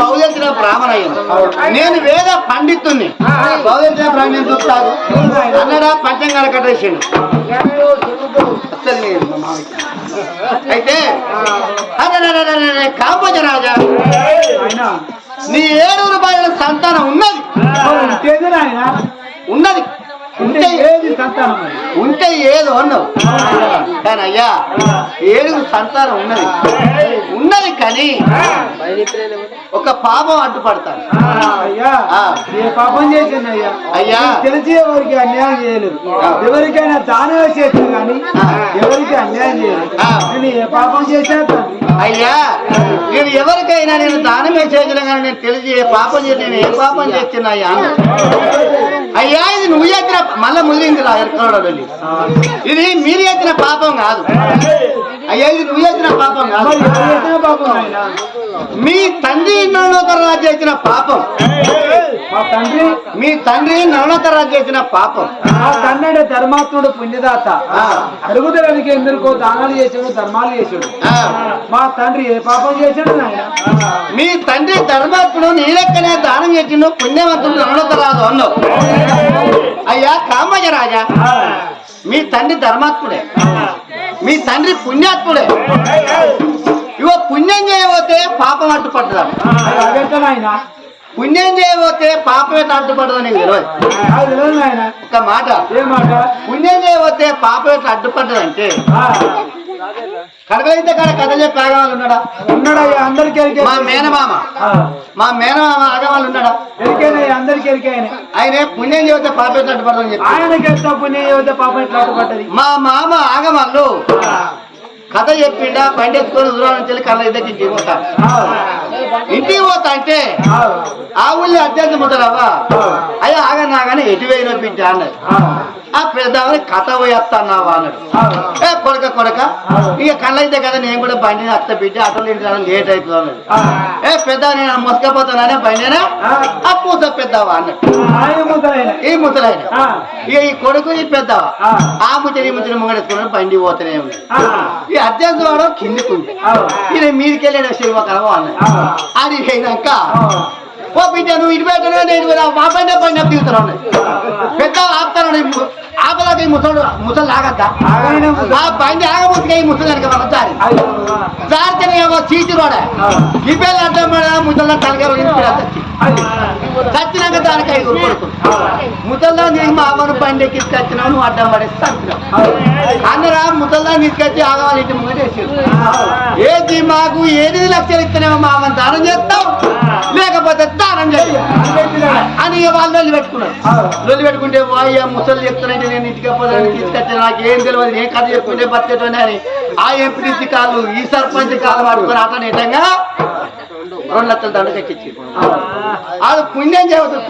బౌద్ధన బ్రాహ్మణయ్యను. నేను వేద పండితుణ్ణి. బౌద్ధన బ్రాహ్మణ్యం చూస్తాడు? అన్నడా పంచంగాల కట్టేసాడు. అయితే అరే కాపోజ రాజా నీ ఏడు రూపాయల సంతానం ఉన్నది. ఉన్నది. ఉంటే ఏది సంతానం? ఉంటే ఏదో అన్నావు కానీ అయ్యా ఏడుగురు సంతానం ఉన్నది ఉన్నది కానీ ఒక పాపం అడ్డుపడతాను ఆ, అయ్యా ఆ. ఏ పాపం చేసింది అయ్యా అయ్యా. తెలిసి ఎవరికి అన్యాయం చేయలేదు. ఎవరికైనా దానం చేసింది కానీ. ఎవరికి అన్యాయం చేయలేదు. నేను ఏ పాపం చేశాను అయ్యా నేను ఎవరికైనా నేను దానం చేసిన కానీ నేను తెలిసి ఏ పాపం చేసి నేను ఏ పాపం చేస్తున్నా అయ్యా. అయ్యా ఇది నువ్వు చేసిన మళ్ళా ముందు రా ఎక్కడ వెళ్ళి ఇది మీరు చేసిన పాపం కాదు. అయ్యా ఇది నువ్వు చేసిన పాపం మీ తండ్రి నరణోత్తరాజు చేసిన పాపం. మా తండ్రి? మీ తండ్రి నరణోత్తరాజు చేసిన పాపం. మా తండ్రి ధర్మాత్ముడు పుణ్యదాత. ఆ. అడుగుదలనికి ఎందుకో దానాలు చేసాడు ధర్మాలు చేసాడు మా తండ్రి ఏ పాపం చేశాడు నాయన? మీ తండ్రి ధర్మాత్ముడు నీ లెక్కనే దానం చేసిండు పుణ్యవంతుడు నరణోత్తరాజు అన్నావు. అయ్యా కామజరాజా మీ తండ్రి ధర్మాత్ముడే. మీ తండ్రి పుణ్యాత్ముడే. ఇవో పుణ్యం చేయబోతే పాపం నాయన పుణ్యం చేయబోతే పాపం ఎట్లా అడ్డుపడ్డదో నాయన ఒక మాట. పుణ్యం చేయబోతే పాపం ఎట్లా అడ్డుపడ్డదంటే కడగలైతే కాడ కథ చెప్పి ఆగవాళ్ళు ఉన్నాడా? ఉన్నాడయ్యా అందరికి మా మేనమామ. మా మేనమామ ఆగవాళ్ళు ఉన్నాడా? ఎరికేనయ్యా అందరికి ఎరికేనే ఆయన. పుణ్యం చేయబోతే పాపం ఎట్లా చెప్పి. ఆయనకి పుణ్యం యువత పాపం ఎట్లా పడ్డది మా మామ ఆగవాళ్ళు. కథ చెప్పిండా బండి ఎత్తుకొని దూరం నుంచి వెళ్ళి కళ్ళ ఇద్దరికి ఇంటికి పోతా. ఇంటికి పోతా అంటే ఆ ఊళ్ళో అత్యంత ముద్దరావా? అయ్యా ఆగన్నాగానే ఎటు వేయిన బిడ్డ అన్నది ఆ పెద్దవాళ్ళని కథ పోయేస్తాన్నావా అన్నాడు. ఏ కొడక కొడక ఇక కళ్ళైతే కదా నేను కూడా బండిని అత్త బిడ్డ అటలు ఇంటి లేట్ అవుతుంది అన్నాడు. ఏ పెద్ద నేను మొసకపోతాననే బండినా? ఆ పూత పెద్దవా అన్నాడు. ముద్దలైన. ఈ ఆ. ఇక ఈ కొడుకు ఈ పెద్దవా? ఆ. ముచ్చట ఈ ముచ్చట ముంగడెత్తుకున్నాడు బండి పోతూనే ఉంది ఈ అత్యంత వాడు కిందికి ఉంది. ఈయన మీదికి వెళ్ళాడు శివ కలవ అన్నాడు. అది అయినాక. ఓ బిడ్డ నువ్వు ఇటు పెట్టను నేను ఇటు పెట్టను. మా బండి బండి దిగుతున్నావు పెద్ద ఆపుతాను ఆపలాగా ఈ ముసలు ముసలు ఆగద్దా? ఆగైన ముసలి. ఆ బండి ఆగబోతుగా ఈ ముసలు కనుక మన జారి జారితేనే ఏమో చీచి రోడ. ఆ. ఈ పిల్లలు అడ్డం ముసల తలగా వచ్చి చచ్చినాక దానికి ఐదు కొడుకులు ముసల్లా నీకు మా అమ్మను బండి ఎక్కించి నువ్వు అడ్డం పడేసి చంపినావు. అందరా ముసల్లా తీసుకొచ్చి ఆగవాలి ఇంటి ముంగటేసి. ఏది మాకు ఏది లక్షలు ఇస్తున్నావు మా అమ్మని దానం చేస్తావు? దానం అని వాళ్ళు లొల్లి పెట్టుకున్నారు లొల్లి పెట్టుకుంటే అయ్యా ముసలు చెప్తానంటే నేను ఇంటికి పోతాను తీసుకొచ్చి నాకు ఏం తెలియదు నేను కథ చెప్పుకుంటే బతికేటోనే అని ఆ ఎంపీటీసీ కాళ్ళు ఈ సర్పంచ్ కాళ్ళు పట్టుకొని అట్లా నిజంగా రెండు లక్షల దండకెక్కించి ఆడు పుణ్యం చేయవద్దు.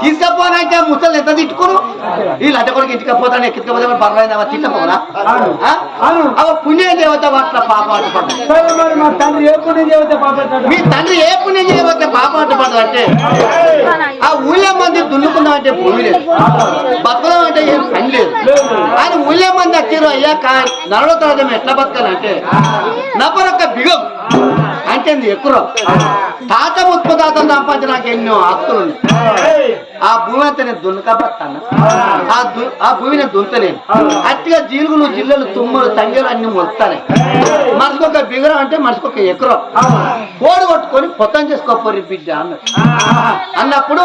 తీసుకపోనాక ముసలు ఎంత తిట్టుకోను వీళ్ళు అట్ట కొడుకు ఇంటికపోతాను ఎక్కిపోతే పర్వాలేదు తిట్టపోనా అవును. అవ పుణ్యం చేయవద్ద అట్లా పాప అడ్డుపడ్డా సరే మరి మా తండ్రి ఏ పుణ్యం చేస్తే పాపం ఎట్లా మీ తండ్రి ఏ పుణ్యం చేయవద్ద పాప అడ్డుపడ్డా అంటే ఆ ఊళ్ళో మంది దున్నుకుందాం అంటే భూమి లేదు. బతకడం అంటే ఏం పని లేదు. ఆయన ఊళ్ళో మంది వచ్చారు అయ్యా నరలో తర్వాత ఎట్లా బతకాలంటే? నపరొక్క బిగం. నాకేంది ఎక్కువ? తాత ముత్పదాత సంపాదించి నాకు ఎన్నో హక్కులు ఆ భూమి అంతా నేను దున్నకబడతాను ఆ భూమి నేను దుంతలేను అట్టిగా జీలుగులు జిల్లలు తుమ్మలు తంగేలు అన్ని మొలుస్తాయి మనిషికొక బిగరం అంటే మనసుకొక ఎకరం. కోడి కొట్టుకొని పొత్తం చేసుకోపోరు బిడ్డ అన్నది అన్నప్పుడు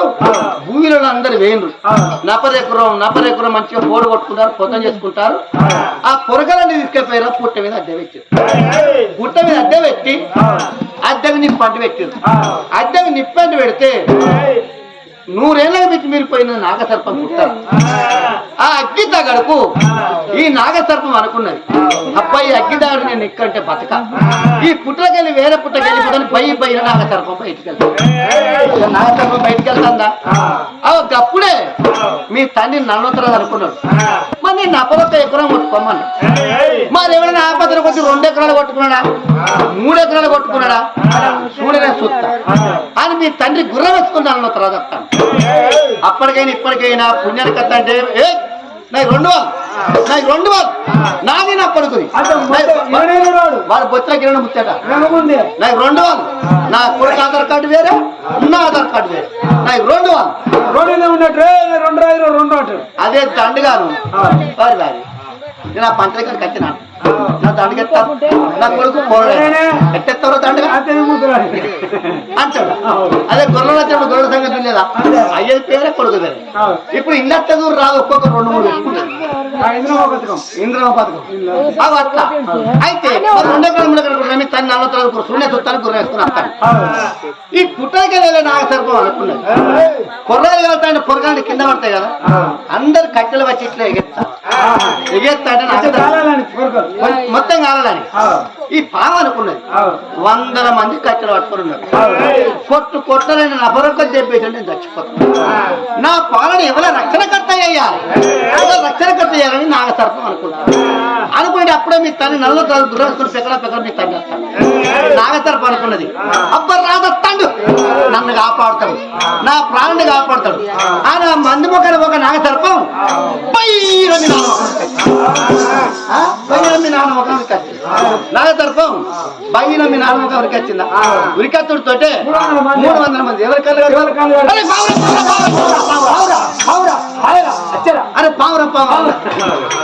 భూమిలో అందరు వేయండ్రు నపరెకరం నపరెకరం మంచిగా పోడు కొట్టుకుంటారు పొత్తం చేసుకుంటారు. ఆ పొరగలని తీసుకెళ్ళిపోయారు పుట్ట మీద అద్దె పెట్టారు. పుట్ట మీద అద్దె పెట్టి అద్దెకి నిప్పంటి పెట్టారు. అద్దెకి నిప్పంటి పెడితే నూరేళ్ళకి పెట్టి మీరు పోయిన నాగసర్పం పుట్టారు. ఆ అగ్గి తగడుకు ఈ నాగసర్పం అనుకున్నది. అబ్బాయి అగ్గి దాడు నేను ఎక్కంటే బతక. ఈ పుట్టకెళ్ళి వేరే పుట్టకెళ్ళి పుట్టని పై పైన నాగసర్పం బయటికి వెళ్తాను నాగసర్పం బయటికి వెళ్తాందా అప్పుడే మీ తండ్రి నన్నొత్తరది అనుకున్నాడు. మరి నేను అప్పదొక్క ఎకరం కొట్టుకోమని. మరి ఎవరైనా ఆపదలు కొట్టి రెండు ఎకరాలు కొట్టుకున్నాడా? మూడు ఎకరాలు కొట్టుకున్నాడా? చూడనే చూస్తా అని మీ తండ్రి గుర్రం వేసుకుంటాను అన్న తర్వాత అప్పటికైనా ఇప్పటికైనా పుణ్యానికి వస్తా అంటే ఏ? నాకు రెండు వాళ్ళు నాకు రెండు వాళ్ళు నాది నా రాడు. వాడు బొత్తిన కిరణ ముచ్చట నాకు రెండు వాళ్ళు నా కొడుకు ఆధార్ కార్డు వేరే నా ఆధార్ కార్డు వేరే. నాకు రెండు వాళ్ళు రోడ్డునే ఉన్నట్టు రెండు రెండు అదే దండుగాను. వారి వారి నేను ఆ పంచలకి కట్టినాను నా దండగెత్తాను నా కొడుకు ఎట్టెత్తారో దండగా అంటాడు. అదే గొర్రెలు వచ్చినప్పుడు గొర్రెల సంగతి లేదా అయ్యేది పేరే కొడుకు ఇప్పుడు ఇల్లెత్త దూరం రాదు ఒక్కొక్క రెండు మూడు పెట్టుకుంటారు ఇంద్రం పథకం ఇంద్రమ పథకం అవి అట్లా అయితే రెండో ఎకరం గుర్రం తను నలభై తరగతి శూన్య చూస్తాను గుర్రం వేసుకుని ఈ పుట్టకి వెళ్ళే నాకు సరిపో అనుకున్నది కుర్రాలు వెళ్తాంటే పొరగాండి కింద పడతాయి కదా. అందరు కట్టెలు వచ్చి ఇట్లా ఎగెత్తా ఎగెత్తా అంటే నాకు మొత్తం కావాలని. ఈ పాము అనుకున్నది. వందల మంది కట్టెలు పట్టుకుని ఉన్నారు. కొట్టు కొట్టలని నపరొక్క చెప్పేసి నేను చచ్చిపోతాను నా పాలన ఎవరైనా రక్షణ కర్త అయ్యాలి ఎవరు రక్షణ కర్త అయ్యాలని నాగ సర్పం అనుకున్నాను అనుకుంటే అప్పుడే మీ తల్లి నల్ల తల్లి గుర్రేసుకుని పెక్కల పెక్కల మీ తల్లి నాగసర్పం అనుకున్నది. అబ్బ రాదత్తాడు నన్ను కాపాడుతాడు. నా ప్రాణాన్ని కాపాడుతాడు. ఆయన మంది మొక్కల ఒక నాగసర్పం పైన మీ నాన్న నాన్న ముఖానికి వచ్చింది. నాగసర్పం పైన మీ నాన్న ముఖానికి వచ్చిందా. ఉరికత్తుడు తోటే మూడు వందల మంది. ఎవరి కళ్ళు? అరే పావురా, పావురా,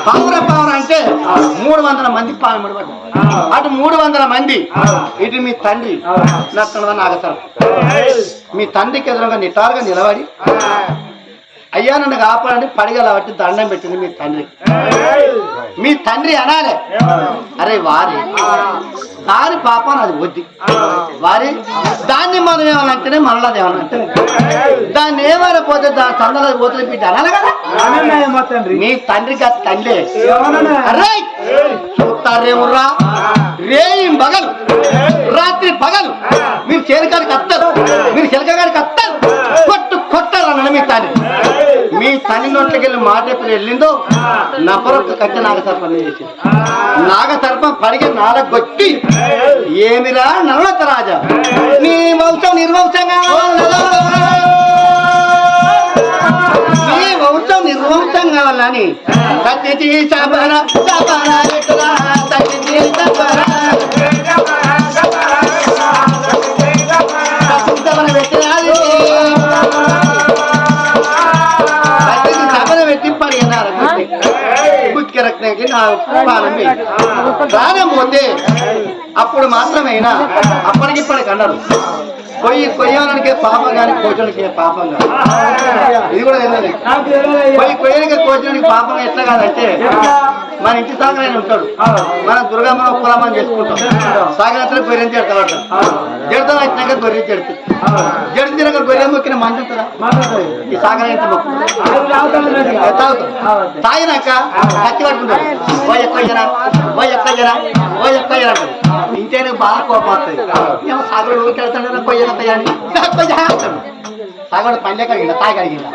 పావురా, పావురా, అంటే మూడు వందల మంది పాల్గొడు అటు మూడు వందల మంది ఇటు మీ తండ్రి నత్తనవ నాగసరం మీ తండ్రికి ఎదురుగా నిటారుగా నిలబడి అయ్యా నన్ను కాపాడండి. పడిగల బట్టి దండం పెట్టింది మీ తండ్రి. మీ తండ్రి అనాలే. అరే వారి. దాని పాపం అది వద్ది. వారి దాన్ని మనం ఏమనంటేనే మనలది ఏమనంటే. దాన్ని ఏమైనా పోతే దాని సందల పోతుంది బిడ్డ అనాలి కదా. మా తండ్రి. అది తండ్రి. అరే చూస్తారేమురా రేయి పగలు రాత్రి పగలు. మీరు చేరికాడికి వస్తారు. మీరు చిలకగాడికి వస్తారు. కొట్టు మీ తల్లి. మీ తల్లి నోట్లకి వెళ్ళి మాట ఎప్పుడు వెళ్ళిందో నపరొక్క కట్టె నాగసర్పం చేసి నాగసర్పం పడిగే నాల గొట్టి. ఏమిరా నల్లత రాజా? నీ వంశం నిర్వంశంగా? నీ వంశం నిర్వంశం కావాలని సత్యతి సబర సబర ప్రాణం పోతే అప్పుడు మాత్రమేనా? అప్పటికిప్పటికి అన్నారు కొయ్యి కొయ్యాలనికే పాపం కానీ కోచడానికి పాపం కాదు ఇది కూడా తెలియదు. నాకు కొయ్యడానికి కోచడానికి పాపం ఎట్లా కాదంటే మన ఇంటి సాగర్ ఆయన ఉంటాడు. మన దుర్గమ్మ కులమని చేసుకుంటాం. సాగరంతా గొర్రెని చెడతాడు జడతాం వచ్చినాక గొర్రె చెడుతుంది జడిన తినక గొర్రె మొక్కిన మంచి ఉంటుందా? మాట్లాడతాయి. ఈ సాగరైన మొక్కు. తాగుతాం. తాగినాక కత్తి పట్టుకుంటాడు ఓ ఎక్కయ్యనా ఓ ఎక్కయ్యనా ఓ ఎక్కయ్యనా అంటాడు ఇంటైనా బాగా కోపం వస్తుంది. ఏమో సాగరు ఊరికెళ్తాడు కొయ్యన కొయ్యని కొయ్య అంటాడు సాగడు పని లేక అడిగిందా తాగి అడిగిందా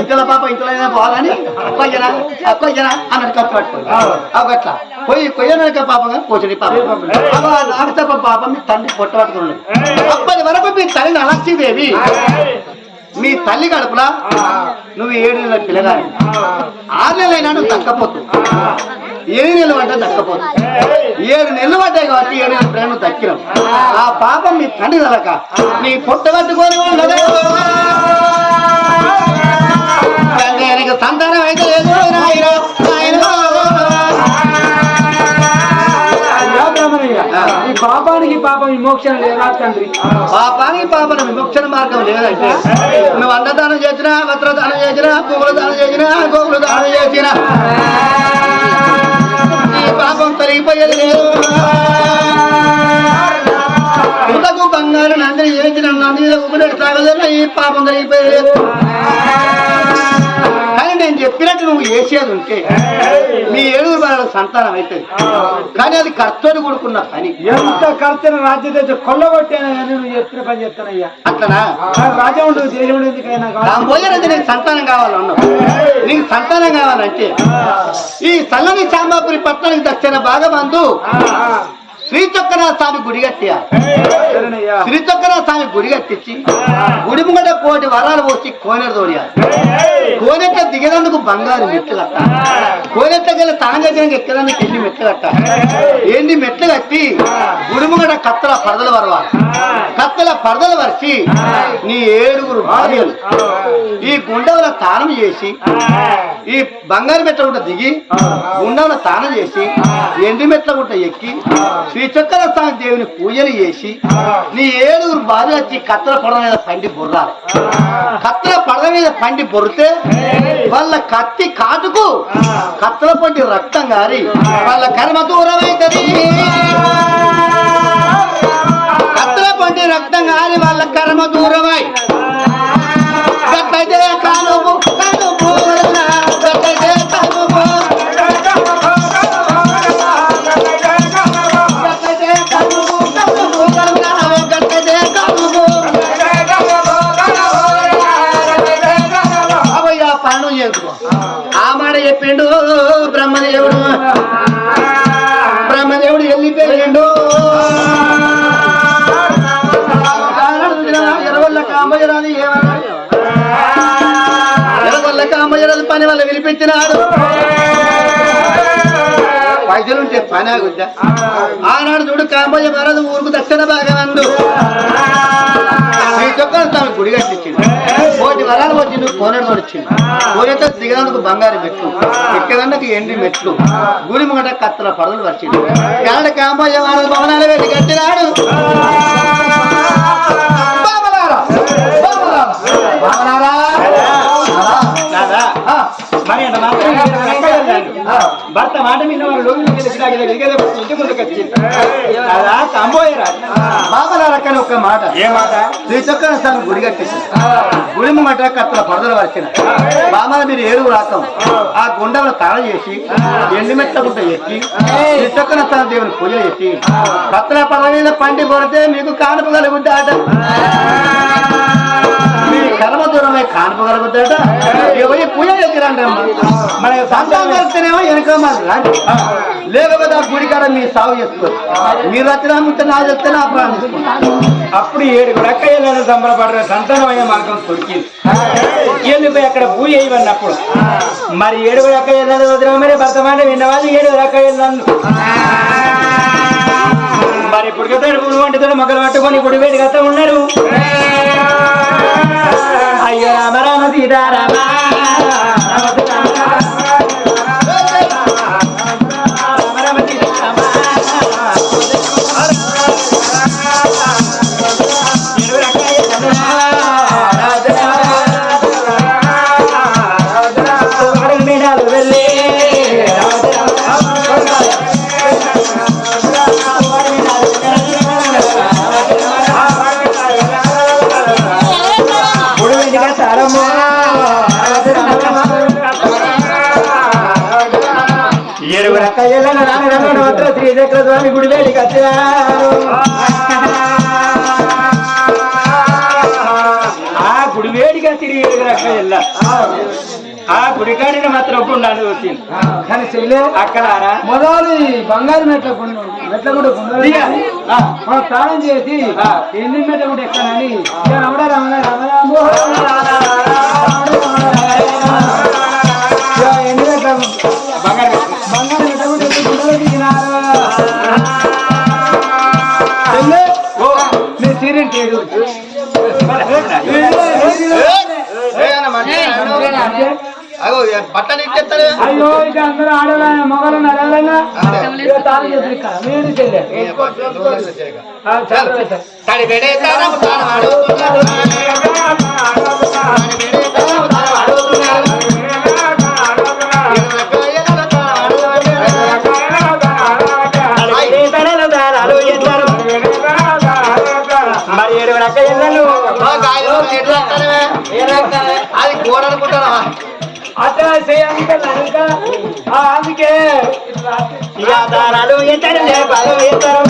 ఇంట్లో పాప ఇంట్లో పోవాలని కొయ్యనా ఆ కొయ్యనా అన్నట్టు కత్తి పట్టుకోండి అవి అట్లా పోయి కొయ్యనక పాపం కానీ పోచడి పాపం నాగసర్ప పాపం మీ తండ్రి పొట్ట పట్టుకున్నాడు అప్పటి వరకు మీ తల్లిని అలక్షిదేవి మీ తల్లి కడుపులా? నువ్వు ఏడు నెలల పిల్లగాని ఆరు నెలలైనా నువ్వు దక్కపోతు ఏడు నెలలు అంటే దక్కపోతు ఏడు నెలలు పడ్డాయి కాబట్టి ఏడు నెలల ప్రేమ దక్కినావు. ఆ పాపం మీ తండ్రి తలక నీ పొట్ట కట్టుకొని సంతానం అయితే లేదు పాపానికి పాపం విమోక్షణ లేదా తండ్రి. పాపానికి పాపన విమోక్షణ మార్గం లేదంటే నువ్వు అన్నదానం చేసినా వస్త్రదానం చేసినా పువ్వుల దానం చేసినా గోగుల దానం చేసినా. ఈ పాపం తొలగిపోయేది లేదు. ఇంతకు బంగారు నందిని చేసిన నందిని ఉగ్గునట్టు తాగలేదు ఈ పాపం తొలగిపోయేది లేదు. చెప్పినట్టు నువ్వు చేసేది ఉంటే మీ ఏడుగురు వాళ్ళ సంతానం అవుతుంది. కానీ అది కర్తని కూడుకున్న పని. ఎంత ఖర్చున రాజ్య కొల్లగొట్టాను కానీ నువ్వు చెప్పిన పని చెప్తానయ్యా. అట్లనా? నాకు రాజ్యం ఉండదు ఉండదు ఎందుకైనా భోజనం నీకు సంతానం కావాలన్నావు. నీకు సంతానం కావాలంటే ఈ సల్లని సాంబాపురి పట్టణానికి దక్షిణ భాగమందు శ్రీ చొక్కనాథ స్వామి గుడి కట్టియాలి శ్రీ చొక్కనాథ స్వామి గుడి కట్టించి గుడి ముంగట కోటి వరాలు పోసి కోనేరు తోడియాలి కోనెట్ల దిగేందుకు బంగారు మెట్లు కట్టాలి కోనెట్లకెళ్ళి తాంగజంగా ఎక్కడానికి ఎన్ని మెట్లు కట్టాలి ఎన్ని మెట్లు కట్టి? కత్తల పరదలు వరవాలి కత్తల పరదలు వరిచి నీ ఏడుగురు భార్యలు. ఈ గుండెల తానం చేసి ఈ బంగారు మెట్ల గుంట దిగి గుండెల తానం చేసి ఎండి మెట్ల గుంట ఎక్కి శ్రీ చక్ర స్వామి దేవుని పూజలు చేసి నీ ఏడుగురు భార్య వచ్చి కత్తల పడవ మీద పండి బొర్రాలి. కత్తల పడవ మీద పండి బొరితే వాళ్ళ కత్తి కాటుకు కత్తల పండి రక్తం గారి వాళ్ళ కర్మ దూరమైతది. రక్తం గారి వాళ్ళ కర్మ దూరమై పైసలుంటే పని ఆగుద్దా ఆనాడు చూడు కాంబోజ మహారాజు ఊరుకు దక్షిణ భాగం తాను గుడి కట్టించింది కోటి వరాలు వచ్చి నువ్వు కోనడు నడిచింది కోనెతో దిగడానికి బంగారు మెట్లు ఎక్కదన్నకు ఎండి మెట్లు గుడి ముంగట కత్తల పడవలు పరిచింది కాడ కాంబయ్య మహారాజు భవనాలు వెళ్ళి కట్టినాడు? భర్త మాట మీద వెళ్ళి గిరాకీ దగ్గర గిరాకీ దగ్గర ఇంటి ముందుకు వచ్చింది దాదా కంబోయరా బాబలారా కానీ ఒక్క మాట. ఏ మాట? శ్రీ చక్ర స్వామి గుడి కట్టేసి గుడి ముంగట కత్తల పరదలు వచ్చిన బామాల మీరు ఏడుగు రాకం ఆ గుండెలను తాళ చేసి ఎండి మెట్ల గుంట ఎక్కి శ్రీ చక్ర స్వామి దేవుని పూజ చేసి కత్తల పరద మీద పండి కొడితే మీకు కానుపు కలుగుద్దాట. మీ కర్మ దూరమై కానుపు పోయి పూజ అమ్మ. మన సంతానం కలిస్తేనేమో వెనక రాండి. లేకపోతే ఆ గుడి కాడ మీ సాగు చేసుకోరు మీరు వచ్చినా ముందు నా చెప్తే నా ప్రాణం అప్పుడు ఏడుగురు అక్కయ్యలను సంబరపడరు సంతానమైన మార్గం దొరికింది ఎందుకు అక్కడ పూజ ఇవన్నప్పుడు మరి ఏడుగురు అక్కయ్యలను వదిలేమో మరి భర్త మాట విన్నవాళ్ళు ఏడుగురు అక్కయ్యలను మరి ఇప్పుడు కదా వంటితో మొక్కలు పట్టుకొని గుడి వేడి గత ఉన్నారు. రామ ఏడుగురు అక్కయ్యలను రామరమణ మంత్ర శ్రీచక్ర స్వామి గుడి వేడికి వచ్చారు ఆ గుడి వేడిగా తిరిగి ఆ మాత్రం ఒప్పుండాలి వచ్చింది కానీ చెల్లె అక్కడ మొదలు బంగారు మెట్ల కొండ మెట్ల కూడా. మనం స్నానం చేసి. ఎన్ని మెట్ల కూడా ఎక్కానని ఇక రమణ రమణ బట్టలు ఇచ్చేస్తాడు అయ్యో ఇక అందరూ ఆడవాళ్ళ మగలు చాలు. తడి పెడే తాను అడుగుతున్నాడు. అది కూర అనుకుంటానా అట్లా. ఆ, అందుకే. దారాలు ఎత్తరు లేపాలు ఎత్తరు.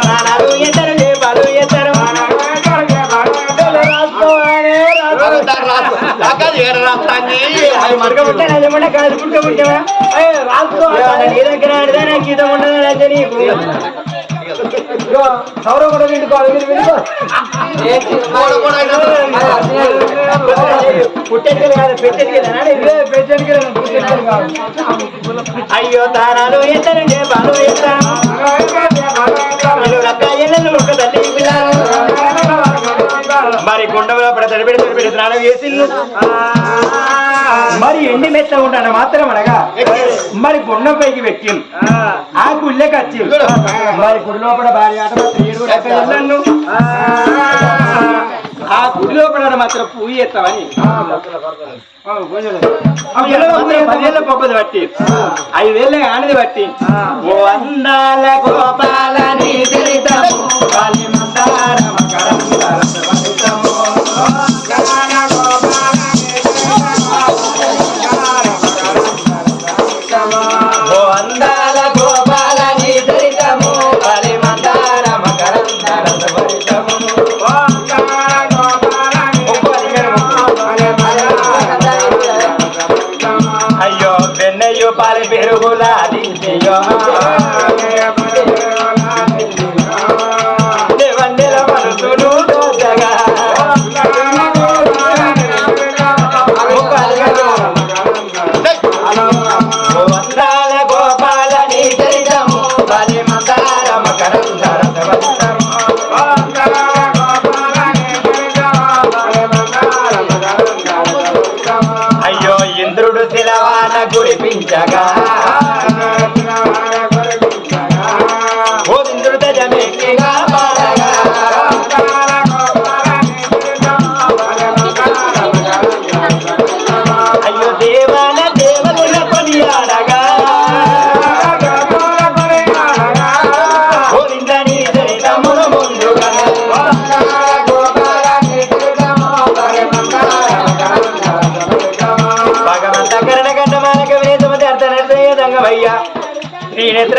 దారాలు ఎత్తరు లేపాలు ఎత్తరు. రాసుకోవాలి, నీ దగ్గర ఆడితే నాకు గీతం ఉండదు అంటే నీకు? సౌరవ్ కూడా మీరు కాదు అయ్యో తారాలు బాలు మరి గుండంలో పడ తడిపెడి తడిపెడి స్నానం చేసిల్లు మరి ఎండి మెత్త ఉంటాడు మాత్రం అనగా మరి గుండం పైకి వెక్కి ఆ గుళ్ళకి వచ్చి. మరి గుడి లోపల భార్య ఆట మాత్రం ఏడు కూడా అక్కడ వెళ్ళాను. ఆ గుడి లోపల మాత్రం పూజ చేస్తామని. పదివేల గొప్పది బట్టి ఐదేళ్ళ ఆనది బట్టి ఓ అందాల గోపాల నీ ఓ అందాల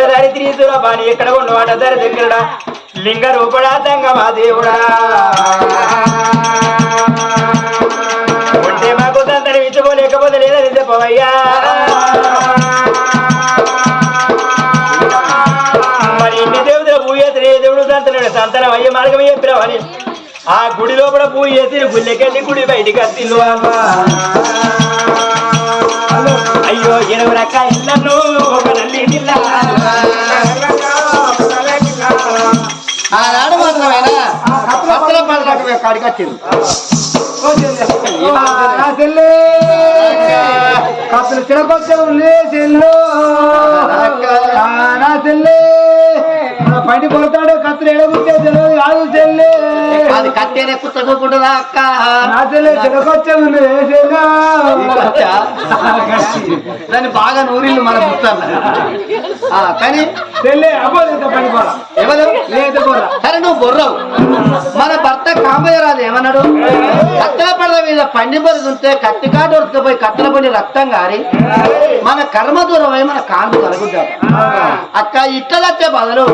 నీ నేత్ర దారి త్రీసుల ఎక్కడ ఉన్నవాట ధర లింగ రూపడా దంగమా దేవుడా? ఉంటే మాకు తంతని విచ్చుకోలేకపోతే లేదని చెప్పవయ్యా. మరి ఇన్ని దేవుడుల పూజ దేవుడు సంతనుడు? సంతనం అయ్యే మార్గం చెప్పినావని ఆ గుడి లోపల పూజ చేసి గుళ్ళకెళ్ళి గుడి బయటికి అత్తిల్లు అయ్యో ఇరవై ఇళ్ళను ఒక నల్లి పిల్ల ఆనాడు మాత్రమేనా అసలు పడక కాడికి వచ్చింది. నా చెల్లి. కత్తులు చిరకొచ్చే ఉంది చెల్లు. నా చెల్లి. పైన కొడతాడు కత్తులు ఎడగుచ్చే తెలియదు కాదు చెల్లి. అది కట్టేనే అక్క? దాన్ని బాగా నూరిల్లు మన పుట్టాలి కానీ ఎవరు? లేదు సరే నువ్వు బొర్రవు. మన భర్త కామయ్యరాజు ఏమన్నాడు? కట్టెల పడద మీద పండి బరుదుంటే కత్తి కాటు ఉడకపోయి కట్టెల పడి రక్తం గారి మన కర్మ దూరం అయి మన కాంతి కలుగుతాడు అక్క ఇట్లా వచ్చే బదులు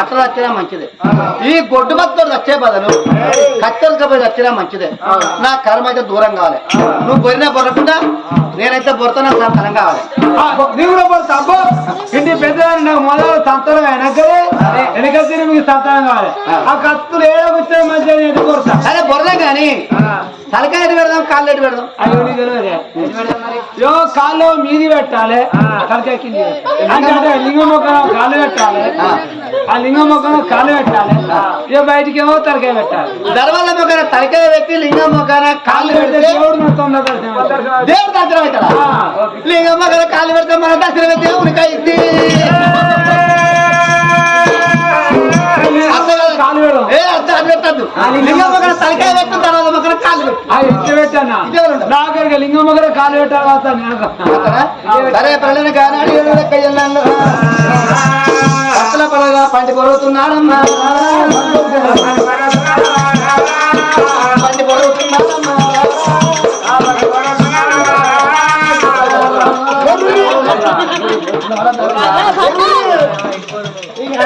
అట్లా వచ్చినా మంచిదే. ఈ గొడ్డు భక్తుడు వచ్చే బదులు కత్తెలకపోయి వచ్చినా మంచిదే. నా కర్మ అయితే దూరం కావాలి నువ్వు బొరినా బొరకుండా నేనైతే బొరతనా సంతనం కావాలి నీవు కూడా పోతా అబ్బో ఇంటి పెద్ద నాకు మొదలు సంతానం వెనకలే వెనక తిరిగి మీకు సంతానం కావాలి ఆ. కత్తులు ఏడకొచ్చే మంచిగా ఎటు కొడతా సరే బొరలే కానీ తలకాయ ఎటు పెడదాం కాళ్ళు ఎటు పెడదాం? తెలియదే. యో కాళ్ళు మీది పెట్టాలి తలకాయ కింది. అంటే అంటే లింగం మొక్కన కాళ్ళు పెట్టాలి ఆ. లింగం మొక్కన కాళ్ళు పెట్టాలి. ఇక బయటికి ఏమో తలకాయ పెట్టాలి. దర్వాల మొక్కన తలకాయ పెట్టి లింగం మొక్కన కాళ్ళు పెడితే దేవుడు మొత్తం. దేవుడు దర్శనం అవుతాడా. లింగం మొక్కన కాళ్ళు పెడితే మన దర్శనం అయితే అయింది. కాదు. కాళ్ళు పెడదాం ఏ అర్థం అది పెట్టద్దు లింగం మొక్కన తలకాయ పెట్టిన ఇచ్చి పెట్టానా నాగరిక లింగం దగ్గర కాలు పెట్టాలి సరే ప్రళయ కానాడు పచ్చల పలగా పంటి పొరుగుతున్నాడమ్మా పంటి పొరుగుతున్నాడమ్మా ఇక